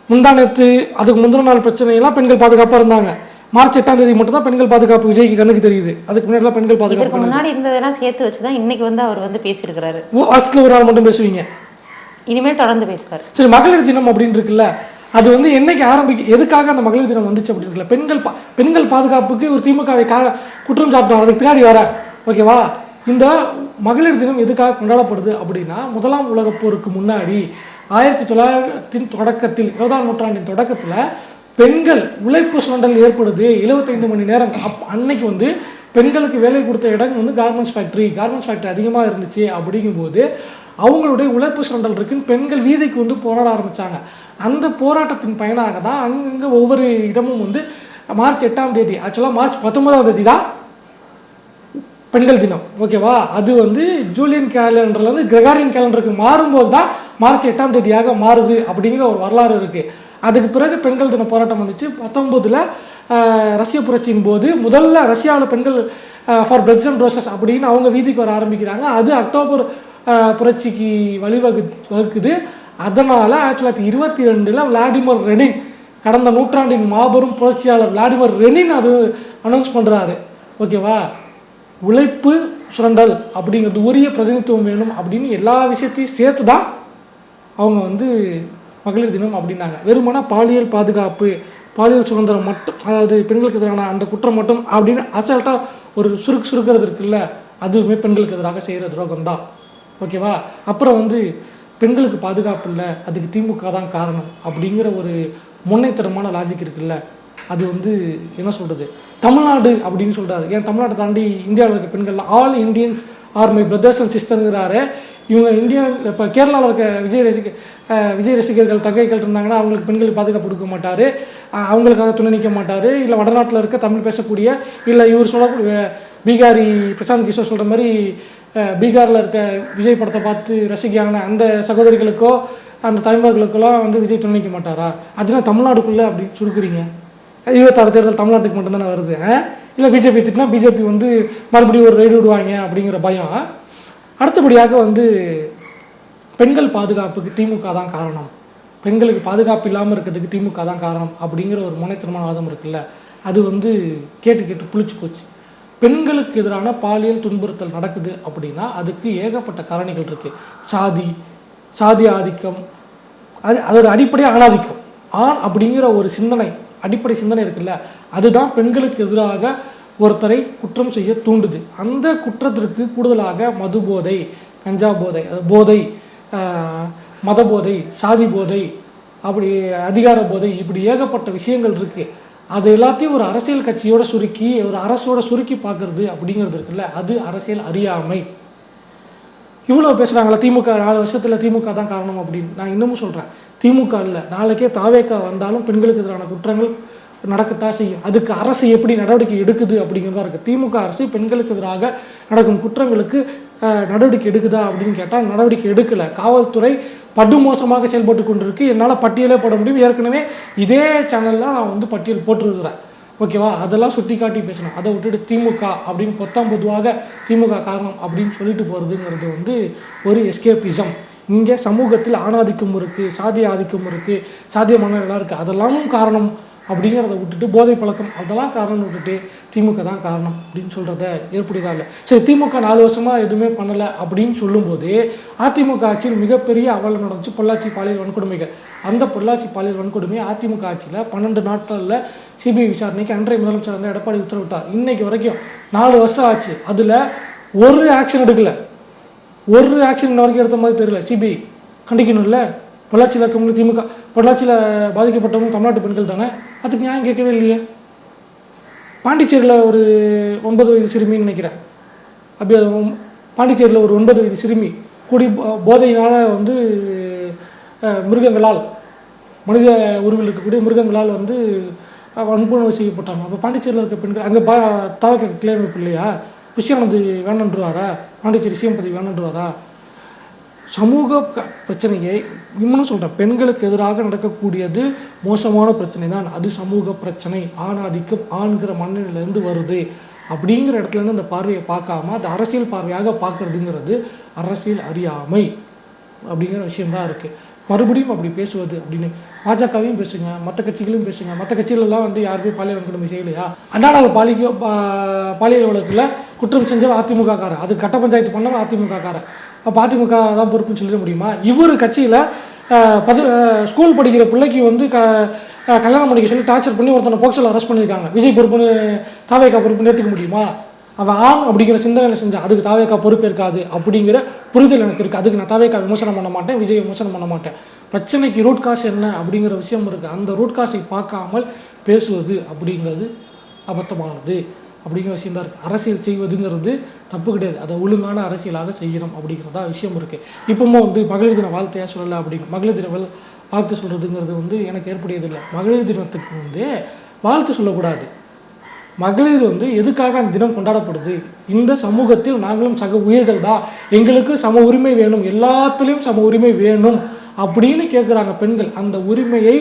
முந்தா நேத்து அதுக்கு முந்தின நாள் பிரச்சனையெல்லாம் பெண்கள் பாதுகாப்பாக இருந்தாங்க. மார்ச் எட்டாம் தேதி மட்டும் தான் பெண்கள் பாதுகாப்பு விஜய்க்கு கண்ணுக்கு தெரியுது. அதுக்கு முன்னாடிலாம் பெண்கள் பாதுகாப்பு முன்னாடி இருந்ததெல்லாம் சேர்த்து வச்சுதான் இன்னைக்கு வந்து அவர் வந்து பேசியிருக்கிறாரு. ஓ, வருஷத்துல ஒரு நாள் மட்டும் பேசுவீங்க? இனிமேல் தொடர்ந்து பேசுவார். சரி மகளிர் தினம் அப்படின்னு இருக்குல்ல. அது வந்து என்னைக்கு ஆரம்பிக்க எதுக்காக அந்த மகளிர் தினம் வந்துச்சு அப்படின்னு இருக்குல்ல. பெண்கள் பா- பெண்கள் பாதுகாப்புக்கு ஒரு திமுகவை கா குற்றம் சாட்டும் அதுக்கு பின்னாடி வர ஓகேவா? இந்த மகளிர் தினம் எதுக்காக கொண்டாடப்படுது அப்படின்னா முதலாம் உலகப் போருக்கு முன்னாடி ஆயிரத்தி தொள்ளாயிரத்தின் தொடக்கத்தில் இருபதாம் நூற்றாண்டின் தொடக்கத்தில் பெண்கள் உழைப்பு சுரண்டல் ஏற்படுது. 75 மணி நேரம். அப் அன்னைக்கு வந்து பெண்களுக்கு வேலை கொடுத்த இடம் வந்து கார்மெண்ட்ஸ் ஃபேக்ட்ரி கார்மெண்ட்ஸ் ஃபேக்ட்ரி அதிகமாக இருந்துச்சு அப்படிங்கும்போது அவங்களுடைய உழைப்பு சுரண்டல் இருக்குன்னு பெண்கள் வீதிக்கு வந்து போராட ஆரம்பித்தாங்க அந்த போராட்டத்தின் பயனாக தான் அங்கங்கே ஒவ்வொரு இடமும் வந்து மார்ச் எட்டாம் தேதி ஆக்சுவலாக மார்ச் பத்தொன்பதாம் தேதி தான் பெண்கள் தினம். ஓகேவா? அது வந்து ஜூலியன் கேலண்டர்ல வந்து கிரகாரியன் கேலண்டருக்கு மாறும்போது தான் மார்ச் எட்டாம் தேதியாக மாறுது அப்படிங்கிற ஒரு வரலாறு இருக்கு. அதுக்கு பிறகு பெண்கள் தின போராட்டம் வந்துச்சு. பத்தொன்பதுல ரஷ்ய புரட்சியின் போது முதல்ல ரஷ்யாவில் பெண்கள் ஃபார் பிரெட்ஸ் அண்ட் ரோசஸ் அப்படின்னு அவங்க வீதிக்கு வர ஆரம்பிக்கிறாங்க. அது அக்டோபர் புரட்சிக்கு வழிவகு வகுக்குது. அதனால ஆயிரத்தி தொள்ளாயிரத்தி இருபத்தி ரெண்டுல விளாடிமிர் ரெனின் கடந்த நூற்றாண்டின் மாபெரும் புரட்சியாளர் விளாடிமிர் ரெனின் அது அனௌன்ஸ் பண்றாரு. ஓகேவா? உழைப்பு சுரண்டல் அப்படிங்கிறது உரிய பிரதிநிதித்துவம் வேணும் அப்படின்னு எல்லா விஷயத்தையும் சேர்த்து தான் அவங்க வந்து மகளிர் தினம் அப்படின்னாங்க. வெறுமனா பாலியல் பாதுகாப்பு பாலியல் சுதந்திரம் மட்டும் அதாவது பெண்களுக்கு எதிரான அந்த குற்றம் மட்டும் அப்படின்னு அசல்ட்டாக ஒரு சுருக்கு சுருக்கிறது இருக்குல்ல அதுவுமே பெண்களுக்கு எதிராக செய்கிற துரோகம் தான் ஓகேவா அப்புறம் வந்து பெண்களுக்கு பாதுகாப்பு இல்லை அதுக்கு திமுக தான் காரணம் அப்படிங்கிற ஒரு முன்னைத்தரமான லாஜிக் இருக்குல்ல. அது வந்து என்ன சொல்கிறது தமிழ்நாடு அப்படின்னு சொல்கிறாரு ஏன் தமிழ்நாட்டை தாண்டி இந்தியாவில் இருக்க பெண்கள்லாம் all Indians are my brothers and சிஸ்டருங்கிறாரு இவங்க இந்தியா இப்போ கேரளாவில் இருக்க விஜய் ரசிக விஜய் ரசிகர்கள் தங்கைகள் இருந்தாங்கன்னா அவங்களுக்கு பெண்களுக்கு பாதுகாப்பு கொடுக்க மாட்டார். அவங்களுக்காக துணை நிற்க மாட்டார். இல்லை வடநாட்டில் இருக்க தமிழ் பேசக்கூடிய இல்லை இவர் சொல்லக்கூடிய பீகாரி பிரசாந்த் கிஷோர் சொல்கிற மாதிரி பீகாரில் இருக்க விஜய் படத்தை பார்த்து ரசிக்கான அந்த சகோதரிகளுக்கோ அந்த தலைவர்களுக்கெல்லாம் வந்து விஜய் துணை நிற்க மாட்டாரா? அதுனா தமிழ்நாடுக்குள்ளே அப்படி சுருக்குறீங்க. இருபத்தாறு தேர்தல் தமிழ்நாட்டுக்கு மட்டும்தானே வருது இல்லை பிஜேபி திட்டினா பிஜேபி வந்து மறுபடியும் ஒரு ரைடு விடுவாங்க அப்படிங்கிற பயம். அடுத்தபடியாக வந்து பெண்கள் பாதுகாப்புக்கு திமுக தான் காரணம். பெண்களுக்கு பாதுகாப்பு இல்லாமல் இருக்கிறதுக்கு திமுக தான் காரணம் அப்படிங்கிற ஒரு முனைத்தனமான வாதம் இருக்குல்ல அது வந்து கேட்டு கேட்டு புளிச்சு போச்சு. பெண்களுக்கு எதிரான பாலியல் துன்புறுத்தல் நடக்குது அப்படின்னா அதுக்கு ஏகப்பட்ட காரணிகள் இருக்கு. சாதி சாதி ஆதிக்கம் அது அதோட அடிப்படை ஆணாதிக்கம். ஆண் அப்படிங்கிற ஒரு சிந்தனை அடிப்படை சிந்தனை இருக்குல்ல அதுதான் பெண்களுக்கு எதிராக ஒருத்தரை குற்றம் செய்ய தூண்டுது. அந்த குற்றத்திற்கு கூடுதலாக மது போதை கஞ்சா போதை போதை மத போதை சாதி போதை அப்படி அதிகார போதை இப்படி ஏகப்பட்ட விஷயங்கள் இருக்கு. அது எல்லாத்தையும் ஒரு அரசியல் கட்சியோட சுருக்கி ஒரு அரசோட சுருக்கி பார்க்கறது அப்படிங்கிறது இருக்குல்ல அது அரசியல் அறியாமை. இவ்வளோ பேசுகிறாங்களா திமுக நாலு வருஷத்தில் திமுக தான் காரணம் அப்படின்னு. நான் இன்னமும் சொல்கிறேன் திமுக இல்லை நாளைக்கே தாவேக்கா வந்தாலும் பெண்களுக்கு எதிரான குற்றங்கள் நடக்கத்தான் செய்யும். அதுக்கு அரசு எப்படி நடவடிக்கை எடுக்குது அப்படிங்கிறதா இருக்குது திமுக அரசு பெண்களுக்கு எதிராக நடக்கும் குற்றங்களுக்கு நடவடிக்கை எடுக்குதா அப்படின்னு கேட்டால் நடவடிக்கை எடுக்கலை. காவல்துறை படுமோசமாக செயல்பட்டு கொண்டிருக்கு. என்னால் பட்டியலே போட முடியும். ஏற்கனவே இதே சேனலில் நான் வந்து பட்டியல் போட்டிருக்கிறேன். ஓகேவா? அதெல்லாம் சுட்டி காட்டி பேசணும். அதை விட்டுட்டு திமுக அப்படின்னு பொத்தாம் பொதுவாக திமுக காரணம் அப்படின்னு சொல்லிட்டு போகிறதுங்கிறது வந்து ஒரு எஸ்கேபிசம் இங்கே சமூகத்தில் ஆணாதிக்கம் இருக்குது சாதிய ஆதிக்கம் இருக்குது சாதிய மன்னர்களாக இருக்குது அதெல்லாமும் காரணம் அப்படிங்கிறத விட்டுட்டு போதை பழக்கம் அதெல்லாம் காரணம் விட்டுட்டு திமுக தான் காரணம் அப்படின்னு சொல்கிறத ஏற்புடையதா இல்லை. சரி திமுக நாலு வருஷமாக எதுவுமே பண்ணலை அப்படின்னு சொல்லும்போது அதிமுக ஆட்சியில் மிகப்பெரிய அவலம் நடந்துச்சு பொள்ளாச்சி பாலியல் வன்கொடுமைகள். அந்த பொள்ளாச்சி பாலியல் வன்கொடுமை அதிமுக ஆட்சியில் பன்னெண்டு நாட்களில் சிபிஐ விசாரணைக்கு அன்றைய முதலமைச்சர் வந்து எடப்பாடி உத்தரவிட்டார். இன்னைக்கு வரைக்கும் நாலு வருஷம் ஆச்சு. அதில் ஒரு ஆக்ஷன் எடுக்கல. ஒரு ஆக்ஷன் இன்ன வரைக்கும் எடுத்த மாதிரி தெரியல. சிபிஐ. கண்டிக்கணும்ல? பொள்ளாச்சியில் இருக்கவங்க திமுக பொள்ளாச்சியில் பாதிக்கப்பட்டவங்க தமிழ்நாட்டு பெண்கள் தானே? அதுக்கு நியாயம் கேட்கவே இல்லையே. பாண்டிச்சேரியில் ஒரு ஒன்பது வயது சிறுமின்னு நினைக்கிறேன். அப்படி பாண்டிச்சேரியில் ஒரு ஒன்பது வயது சிறுமி குடி போ- வந்து மிருகங்களால் மனித உருவில் இருக்கக்கூடிய மிருகங்களால் வந்து வன்புணர்வு செய்யப்பட்டாங்க. அப்போ பாண்டிச்சேரியில் இருக்க பெண்கள் அங்கே பா தாவக்க கிளைம் இல்லையா? விஷயானது வேணுன்றுவாரா? பாண்டிச்சேரி சிஎம் பதவி வேணுன்றுவாரா? சமூக பிரச்சனையை இன்னும் சொல்கிறேன் பெண்களுக்கு எதிராக நடக்கக்கூடியது மோசமான பிரச்சனை தான் அது சமூக பிரச்சனை. ஆணாதிக்கம் ஆண்கிற மண்ணிலிருந்து வருது. அப்படிங்கிற இடத்துலேருந்து அந்த பார்வையை பார்க்காம அது அரசியல் பார்வையாக பார்க்கறதுங்கிறது அரசியல் அறியாமை அப்படிங்கிற விஷயம்தான் இருக்குது மறுபடியும் அப்படி பேசுவது அப்படின்னு பாஜகவையும் பேசுங்க மற்ற கட்சிகளையும் பேசுங்க. மற்ற கட்சிகளெல்லாம் வந்து யாருமே பாலியல் வன்கொடுமை செய்யலையா? அண்ணாநக பாலிக்க பா- பாலியல் வழக்கில் குற்றம் செஞ்சவன் அதிமுக காரன் அது கட்ட பஞ்சாயத்து பண்ணவன் அதிமுக காரன் அதிமுக தான் பொறுப்புன்னு சொல்லிட முடியுமா? இவர் கட்சியில் பதி ஸ்கூல் படிக்கிற பிள்ளைக்கு வந்து க கல்யாணம் பண்ணிக்க சொல்லி டார்ச்சர் பண்ணி ஒருத்தனை போக்சல் அரெஸ்ட் பண்ணியிருக்காங்க விஜய் பொறுப்புன்னு தாவேக்கா பொறுப்புன்னு ஏற்றுக்க முடியுமா? அவன் ஆண் அப்படிங்கிற சிந்தனையில் செஞ்சா அதுக்கு தாவேக்கா பொறுப்பு இருக்காது அப்படிங்கிற புரிதல் எனக்கு இருக்குது அதுக்கு நான் தாவேக்கா விமர்சனம் பண்ண மாட்டேன் விஜய் விமர்சனம் பண்ண மாட்டேன். பிரச்சனைக்கு ரூட் காசு என்ன அப்படிங்கிற விஷயம் இருக்குது அந்த ரூட் காசை பார்க்காமல் பேசுவது அப்படிங்கிறது அபத்தமானது. அப்படிங்கிற விஷயம் தான் இருக்குது அரசியல் செய்வதுங்கிறது தப்பு கிடையாது. அதை ஒழுங்கான அரசியலாக செய்யணும் அப்படிங்கிறதா விஷயம் இருக்குது இப்பவும் வந்து மகளிர் தின வாழ்த்தையாக சொல்லலை அப்படின்னு மகளிர் தின வாழ்த்து சொல்கிறதுங்கிறது வந்து எனக்கு ஏற்புடையதில்லை. மகளிர் தினத்துக்கு வந்து வாழ்த்து சொல்லக்கூடாது. மகளிர் வந்து எதுக்காக அந்த தினம் கொண்டாடப்படுது? இந்த சமூகத்தில் நாங்களும் சக உயிர்கள் தான். எங்களுக்கு சம உரிமை வேணும். எல்லாத்துலேயும் சம உரிமை வேணும் அப்படின்னு கேட்குறாங்க பெண்கள். அந்த உரிமையை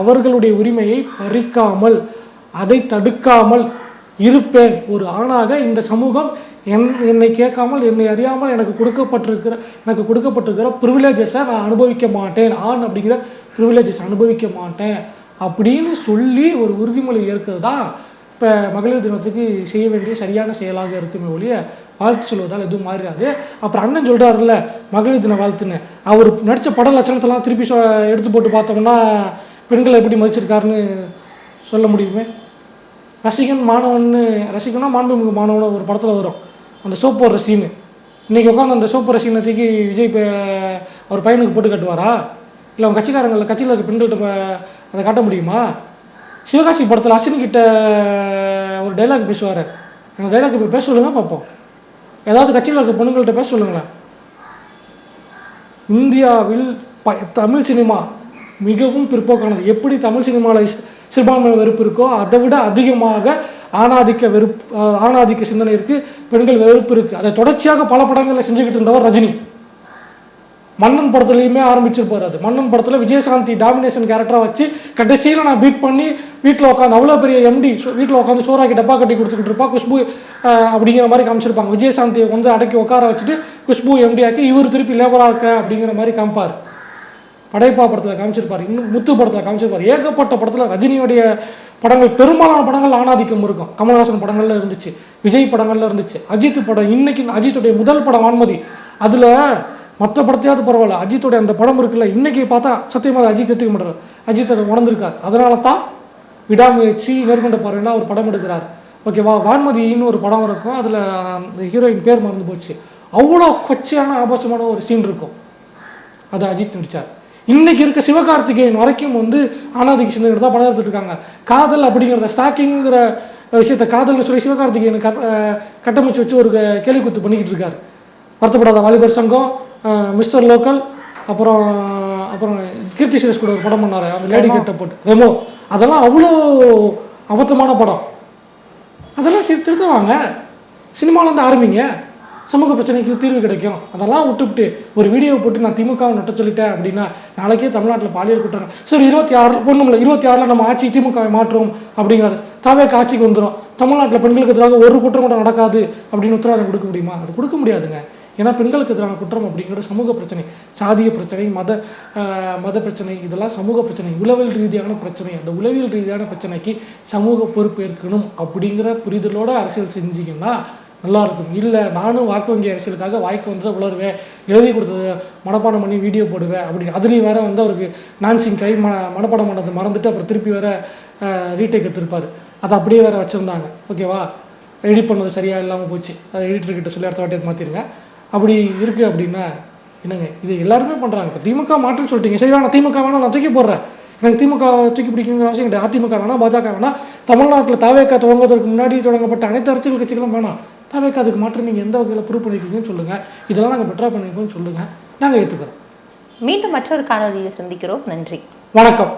அவர்களுடைய உரிமையை பறிக்காமல் அதை தடுக்காமல் இருப்பேன். ஒரு ஆணாக இந்த சமூகம் என் என்னை கேட்காமல் என்னை அறியாமல் எனக்கு கொடுக்கப்பட்டிருக்கிற எனக்கு கொடுக்கப்பட்டிருக்கிற ப்ரிவிலேஜஸை நான் அனுபவிக்க மாட்டேன். ஆண் அப்படிங்கிற ப்ரிவிலேஜஸ் அனுபவிக்க மாட்டேன். அப்படின்னு சொல்லி ஒரு உறுதிமொழி ஏற்கிறது தான் இப்போ மகளிர் தினத்துக்கு செய்ய வேண்டிய சரியான செயலாக இருக்குமே ஒழிய வாழ்த்து சொல்வதால் எதுவும் மாறிடாது. அப்புறம் அண்ணன் சொல்கிறாருல்ல மகளிர் தின வாழ்த்துன்னு. அவர் நடித்த பட லட்சணத்தெல்லாம் திருப்பி சொ எடுத்து போட்டு பார்த்தோம்னா பெண்களை எப்படி மதிச்சிருக்காருன்னு சொல்ல முடியுமே? ரசிகன் மாணவன்னு ரசிகனா மாண்புமிகு மாணவன் ஒரு படத்தில் வரும். அந்த சோப் போடுற சீனு இன்றைக்கி உட்காந்து அந்த சோப் போடுற சீனை தூக்கி விஜய் இப்போ அவர் பையனுக்கு போட்டு கட்டுவாரா? இல்லை அவங்க கட்சிக்காரங்களில் கட்சியில் இருக்க பெண்கள்கிட்ட அதை காட்ட முடியுமா? சிவகாசி படத்தில் அஸ்வினி கிட்ட ஒரு டைலாக் பேசுவார். அந்த டைலாக் இப்போ பேச சொல்லுங்க பார்ப்போம். ஏதாவது கட்சியில் இருக்க பொண்ணுங்கள்கிட்ட பேச சொல்லுங்களேன். இந்தியாவில் ப தமிழ் சினிமா மிகவும் பிற்போக்கானது. எப்படி தமிழ் சினிமாவில் சிறுபான்மை வெறுப்பு இருக்கோ அதை விட அதிகமாக ஆணாதிக்க வெறுப்பு ஆணாதிக்க சிந்தனை இருக்குது பெண்கள் வெறுப்பு இருக்குது அதை தொடர்ச்சியாக பல படங்களில் செஞ்சுக்கிட்டு இருந்தவர் ரஜினி. மன்னன் படத்துலையுமே ஆரம்பிச்சிருப்பார் அது. மன்னன் படத்தில் விஜயசாந்தி டாமினேஷன் கேரக்டராக வச்சு கடைசியில் நான் பீட் பண்ணி வீட்டில் உட்காந்து அவ்வளோ பெரிய எம்டி வீட்டில் உட்காந்து சோறாக்கி டப்பா கட்டி கொடுத்துக்கிட்டு இருப்பா. குஷ்பு அப்படிங்கிற மாதிரி காமிச்சிருப்பாங்க. விஜயசாந்தியை வந்து அடக்கி உட்கார வச்சுட்டு குஷ்பு எம்டி ஆக்கி இவர் திருப்பி லேபராக இருக்க? அப்படிங்கிற மாதிரி காமிப்பார். படைப்பா படத்தில் காமிச்சிருப்பார். இன்னும் முத்து படத்தில் காமிச்சிருப்பார். ஏகப்பட்ட படத்தில் ரஜினியுடைய படங்கள் பெரும்பாலான படங்கள் ஆணாதிக்கம் இருக்கும். கமல்ஹாசன் படங்கள்ல இருந்துச்சு விஜய் படங்கள்ல இருந்துச்சு அஜித் படம் இன்னைக்கு அஜித்துடைய முதல் படம் வான்மதி. அதில் மற்ற படத்தையாவது பரவாயில்ல அஜித்துடைய அந்த படம் இருக்குல்ல இன்னைக்கு பார்த்தா சத்தியமாக அஜித் எடுத்துக்க மாட்டார். அஜித் அதை உணர்ந்திருக்கார். அதனால தான் விடாமுயற்சி மேற்கொண்ட பாருன்னா ஒரு படம் எடுக்கிறார். ஓகேவா வான்மதின்னு ஒரு படம் இருக்கும். அதில் அந்த ஹீரோயின் பேர் மறந்து போச்சு. அவ்வளோ கொச்சையான ஆபாசமான ஒரு சீன் இருக்கும். அது அஜித் நடிச்சார். இன்னைக்கு இருக்க சிவகார்த்திகேயன் வரைக்கும் வந்து அனாதிக்கு சிந்தனை தான் படம் எடுத்துட்டு இருக்காங்க. காதல் அப்படிங்கிறத ஸ்டாக்கிங்கிற விஷயத்த காதல்னு சொல்லி சிவகார்த்திகேயன் கட்டமைச்சு வச்சு ஒரு க- கேலி குத்து பண்ணிக்கிட்டு இருக்காரு. வருத்தப்படாத வாலிபர் சங்கம் மிஸ்டர் லோக்கல் அப்புறம் அப்புறம் கீர்த்தி சுரேஷ் கூட ஒரு படம் பண்ணாரு. அந்த லேடி கெட்ட போட்டு. ரெமோ. அதெல்லாம் அவ்வளோ அபத்தமான படம். அதெல்லாம் திருத்தவாங்க. சினிமாவில் வந்து ஆரம்பிங்க. சமூக பிரச்சனைக்கு தீர்வு கிடைக்கும். அதெல்லாம் விட்டுவிட்டு ஒரு வீடியோ போட்டு நான் திமுகவை நட்ட சொல்லிட்டேன் அப்படின்னா நாளைக்கே தமிழ்நாட்டில் பாலியல் குற்றம் சரி இருபத்தி ஆறு ஒன்றும் இருபத்தி ஆறில் நம்ம ஆட்சி திமுகவை மாற்றுவோம் அப்படிங்கிறது தாவே ஆட்சிக்கு வந்துடும் தமிழ்நாட்டில் பெண்களுக்கு எதிராக ஒரு குற்றம் கூட நடக்காது அப்படின்னு உத்தரவாதம் கொடுக்க முடியுமா? அது கொடுக்க முடியாதுங்க. ஏன்னா பெண்களுக்கு எதிரான குற்றம் அப்படிங்கிறது சமூக பிரச்சனை சாதிய பிரச்சனை மத மத பிரச்சனை இதெல்லாம் சமூக பிரச்சனை உளவியல் ரீதியான பிரச்சனை. அந்த உளவியல் ரீதியான பிரச்சனைக்கு சமூக பொறுப்பேற்கணும் அப்படிங்கிற புரிதலோட அரசியல் செஞ்சீங்கன்னா நல்லாயிருக்கும் இல்லை நானும் வாக்கு வங்கி அரசியலுக்காக வாய்க்கு வந்ததை உளருவேன் எழுதி கொடுத்தது மனப்பாடம் பண்ணி வீடியோ போடுவேன் அப்படி அதுலேயும் வேறு வந்து அவருக்கு நான்சிங் கை ம மனப்பாடம் பண்ணது மறந்துட்டு அப்புறம் திருப்பி வேற ரீடேக் எடுத்திருப்பார். அதை அப்படியே வேறு வச்சுருந்தாங்க. ஓகேவா எடிட் பண்ணது சரியாக இல்லாமல் போச்சு. அதை எடிட்டர்கிட்ட சொல்லி அடுத்த வாட்டி மாற்றிருங்க அப்படி இருக்குது அப்படின்னா என்னங்க இது எல்லாருமே பண்ணுறாங்க இப்போ திமுக மாற்றுன்னு சொல்லிட்டீங்க. சரி வேணா திமுக வேணா நான் தூக்கி போடுறேன். எனக்கு திமுக தூக்கி பிடிக்கணுங்கிற அவசியம் கிடையாது. அதிமுக வேணா பாஜக வேணா தமிழ்நாட்டில் தாவேக்கா துவங்குவதற்கு முன்னாடி தொடங்கப்பட்ட அனைத்து அரசியல் கட்சிகளும் வேணாம். தாவேக்கா அதுக்கு மாற்றம் நீங்கள் எந்த வகையில் ப்ரூவ் பண்ணிருக்கீங்கன்னு சொல்லுங்கள் இதெல்லாம் நாங்கள் பெட்டராக பண்ணியிருக்கோம்னு சொல்லுங்கள் நாங்கள் ஏற்றுக்கிறோம் மீண்டும் மற்றொரு காணொலியில் சந்திக்கிறோம். நன்றி. வணக்கம்.